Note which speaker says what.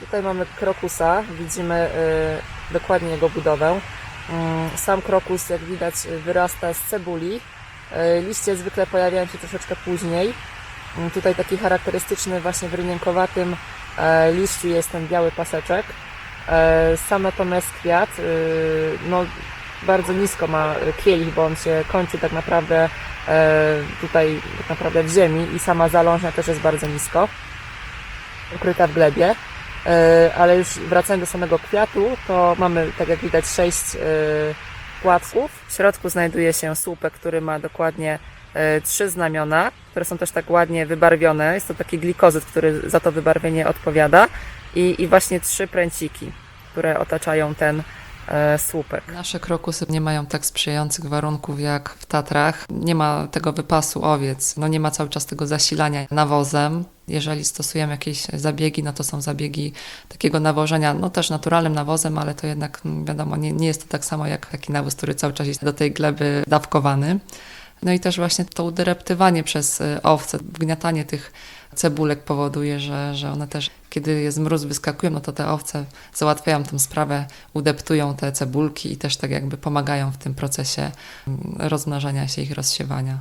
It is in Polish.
Speaker 1: Tutaj mamy krokusa, widzimy y, dokładnie jego budowę. Mm, Sam krokus, jak widać, wyrasta z cebuli. Y, Liście zwykle pojawiają się troszeczkę później. Mm, Tutaj taki charakterystyczny właśnie w rynienkowatym e, liściu jest ten biały paseczek. E, Sam natomiast kwiat, y, no bardzo nisko ma kielich, bo on się kończy tak naprawdę e, tutaj tak naprawdę w ziemi i sama zalążnia też jest bardzo nisko, ukryta w glebie. E, Ale już wracając do samego kwiatu, to mamy, tak jak widać, sześć e, płatków. W środku znajduje się słupek, który ma dokładnie e, trzy znamiona, które są też tak ładnie wybarwione. Jest to taki glikozyt, który za to wybarwienie odpowiada. I, i właśnie trzy pręciki, które otaczają ten słupek.
Speaker 2: Nasze krokusy nie mają tak sprzyjających warunków jak w Tatrach. Nie ma tego wypasu owiec, no nie ma cały czas tego zasilania nawozem. Jeżeli stosujemy jakieś zabiegi, no to są zabiegi takiego nawożenia, no też naturalnym nawozem, ale to jednak mm, wiadomo, nie, nie jest to tak samo jak taki nawóz, który cały czas jest do tej gleby dawkowany. No i też właśnie to udyreptywanie przez y, owce, wgniatanie tych cebulek powoduje, że, że one też, kiedy jest mróz, wyskakują, no to te owce załatwiają tę sprawę, udeptują te cebulki i też tak jakby pomagają w tym procesie mm, rozmnażania się ich rozsiewania.